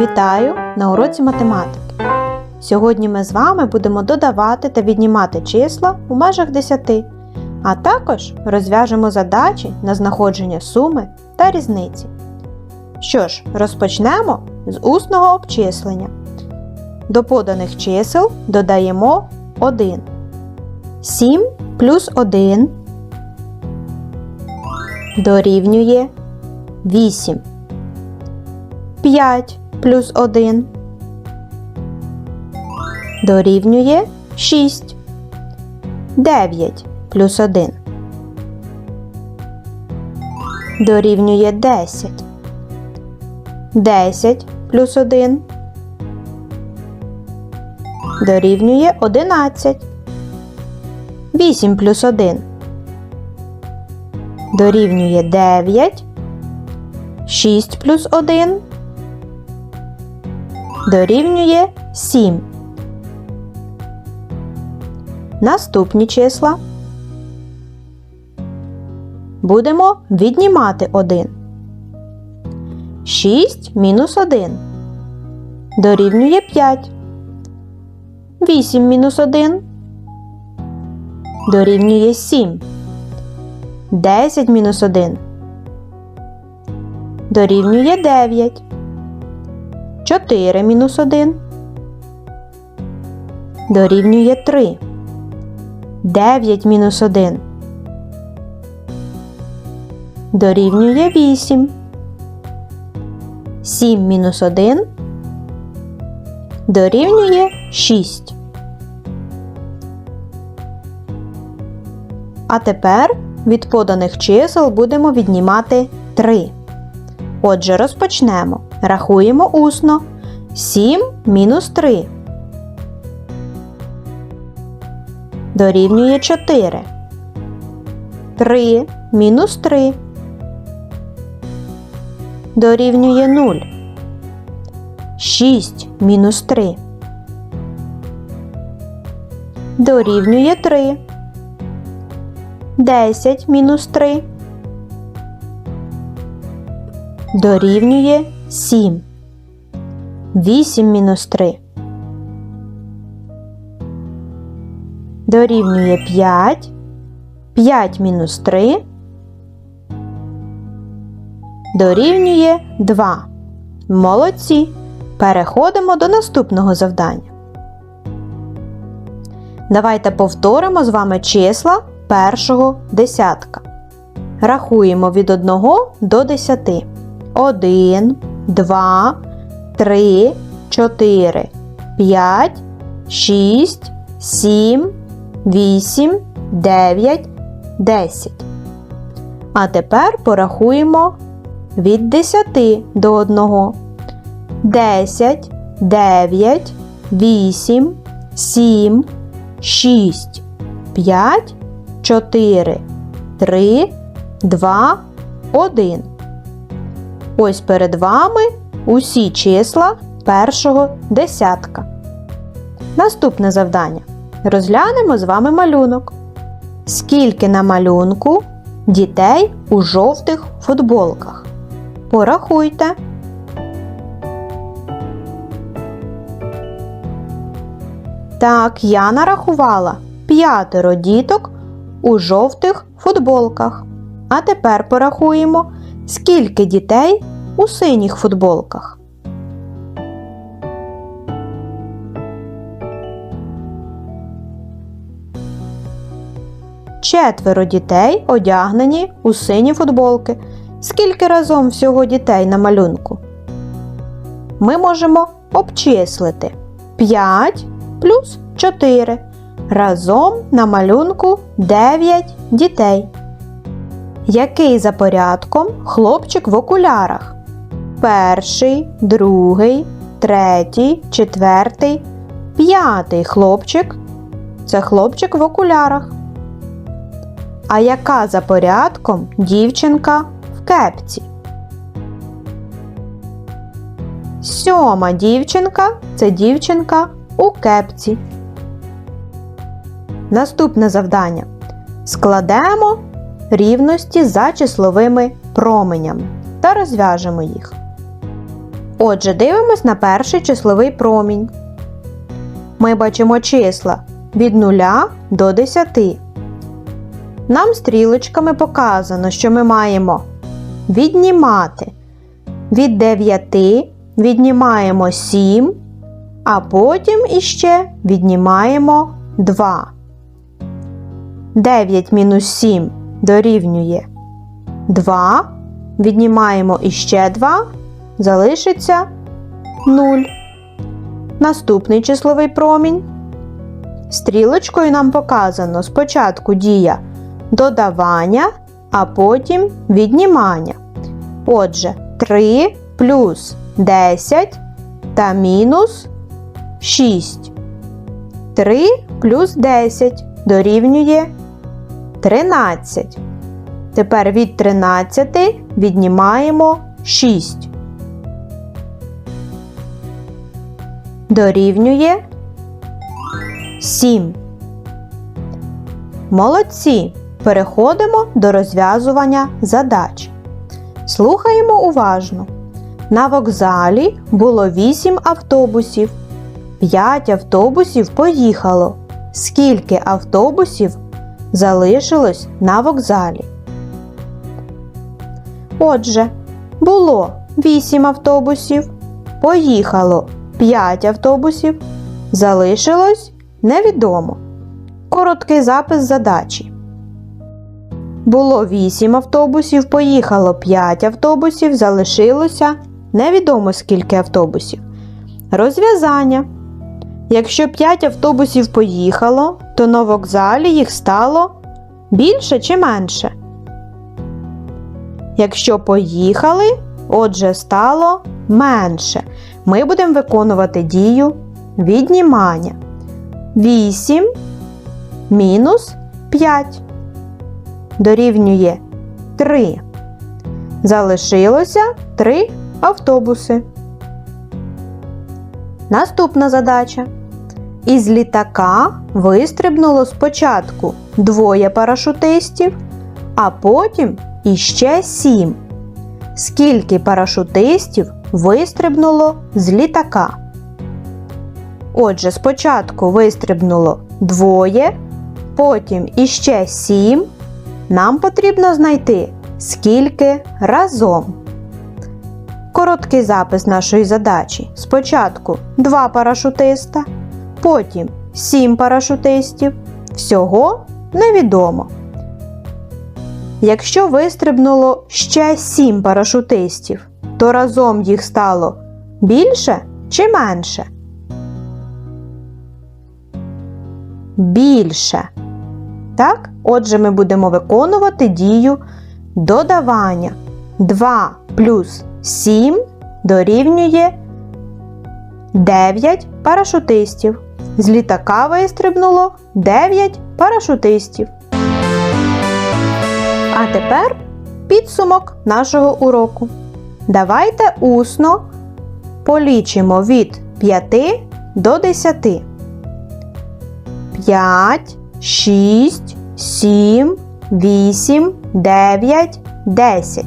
Вітаю на уроці математики. Сьогодні ми з вами будемо додавати та віднімати числа у межах 10, а також розв'яжемо задачі на знаходження суми та різниці. Що ж, розпочнемо з усного обчислення. До поданих чисел додаємо 1. 7 плюс 1 дорівнює 8. 5 плюс 1 дорівнює 6. 9 плюс 1 дорівнює 10. 10 плюс 1 дорівнює 11. 8 плюс 1 дорівнює 9. 6 плюс 1 дорівнює 7. Наступні числа будемо віднімати 1. 6 мінус 1 дорівнює 5. 8 мінус 1 дорівнює 7. 10 мінус 1 дорівнює 9. 4 мінус 1 дорівнює 3. 9 мінус 1 дорівнює 8. 7 мінус 1 дорівнює 6. А тепер від поданих чисел будемо віднімати 3. Отже, розпочнемо. Рахуємо усно. 7 мінус 3. Дорівнює 4. 3 мінус 3. Дорівнює 0. 6 мінус 3. Дорівнює 3. 10 мінус 3. Дорівнює 7. 8 мінус 3. Дорівнює 5. 5 мінус 3. Дорівнює 2. Молодці. Переходимо до наступного завдання. Давайте повторимо з вами числа першого десятка. Рахуємо від 1 до 10. 1, 2, 3, 4, 5, 6, 7, 8, 9, 10. А тепер порахуємо від 10 до 1. 10, 9, 8, 7, 6, 5, 4, 3, 2, 1. Ось перед вами усі числа першого десятка. Наступне завдання. Розглянемо з вами малюнок. Скільки на малюнку дітей у жовтих футболках? Порахуйте. Так, я нарахувала п'ятеро діток у жовтих футболках. А тепер порахуємо, скільки дітей у синіх футболках. Четверо дітей одягнені у сині футболки. Скільки разом всього дітей на малюнку? Ми можемо обчислити 5 плюс 4. Разом на малюнку 9 дітей. Який за порядком хлопчик в окулярах? Перший, другий, третій, четвертий, п'ятий хлопчик. Це хлопчик в окулярах. А яка за порядком дівчинка в кепці? Сьома дівчинка це дівчинка у кепці. Наступне завдання. Складемо рівності за числовими променями та розв'яжемо їх. Отже, дивимось на перший числовий промінь. Ми бачимо числа від 0 до 10. Нам стрілочками показано, що ми маємо віднімати від 9 віднімаємо 7, а потім іще віднімаємо 2. 9 мінус 7 дорівнює 2. Віднімаємо іще 2, залишиться 0. Наступний числовий промінь. Стрілочкою нам показано спочатку дія додавання, а потім віднімання. Отже, 3 плюс 10 та мінус 6. 3 плюс 10 дорівнює 13. Тепер від 13 віднімаємо 6. Дорівнює 7. Молодці. Переходимо до розв'язування задач. Слухаємо уважно. На вокзалі було 8 автобусів. 5 автобусів поїхало. Скільки автобусів залишилось на вокзалі? Отже, було 8 автобусів. Поїхало 5 автобусів. Залишилось невідомо. Короткий запис задачі. Було 8 автобусів, поїхало 5 автобусів, залишилося невідомо скільки автобусів. Розв'язання. Якщо 5 автобусів поїхало, то на вокзалі їх стало більше чи менше. Якщо поїхали, отже, стало менше. Ми будемо виконувати дію віднімання. 8 мінус 5 дорівнює 3. Залишилося 3 автобуси. Наступна задача. Із літака вистрибнуло спочатку двоє парашутистів, а потім іще сім. Скільки парашутистів вистрибнуло з літака? Отже, спочатку вистрибнуло двоє, потім іще сім. Нам потрібно знайти скільки разом. Короткий запис нашої задачі. Спочатку 2 парашутиста, потім 7 парашутистів. Всього невідомо. Якщо вистрибнуло ще 7 парашутистів, то разом їх стало більше чи менше? Більше. Так? Отже, ми будемо виконувати дію додавання. 2 плюс 7 дорівнює 9 парашутистів. З літака вистрибнуло 9 парашутистів. А тепер підсумок нашого уроку. Давайте усно полічимо від 5 до 10. 5, 6, 7, 8, 9, 10.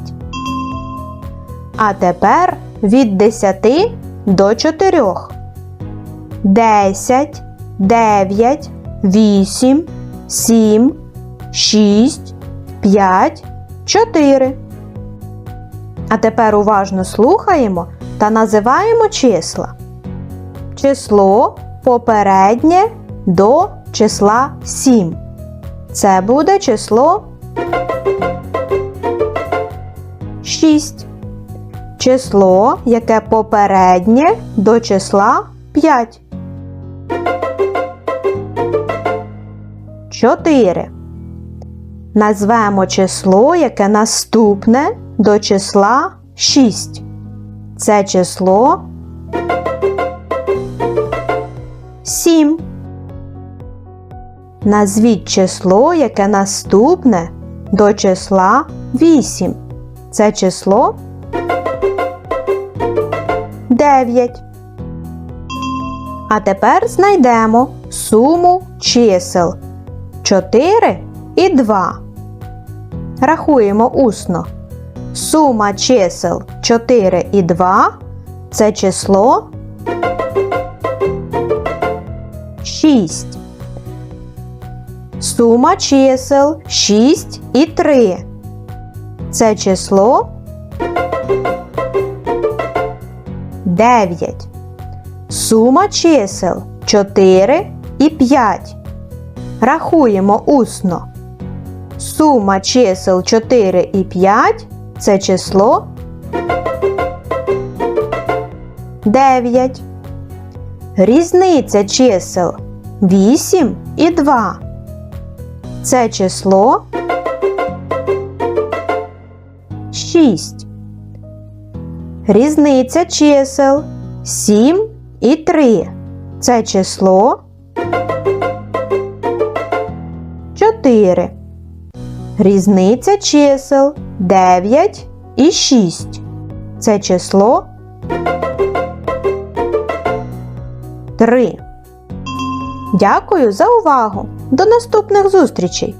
А тепер від 10 до 4. 10, 9, 8, 7, 6, 5, 4. А тепер уважно слухаємо та називаємо числа. Число попереднє до числа 7. Це буде число 6. Число, яке попереднє до числа 5. 4. Назвемо число, яке наступне до числа 6. Це число 7. Назвіть число, яке наступне до числа 8. Це число 9. А тепер знайдемо суму чисел 4 і 2. Рахуємо усно. Сума чисел 4 і 2 це число 6. Сума чисел 6 і 3. Це число 9. Сума чисел 4 і 5. Рахуємо усно. Сума чисел 4 і 5 це число 9. Різниця чисел 8 і 2. Це число 6. Різниця чисел 7 і 3. Це число 4. Різниця чисел 9 і 6. Це число 3. Дякую за увагу! До наступних зустрічей!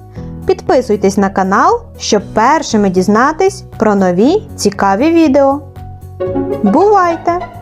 Підписуйтесь на канал, щоб першими дізнатись про нові цікаві відео. Бувайте!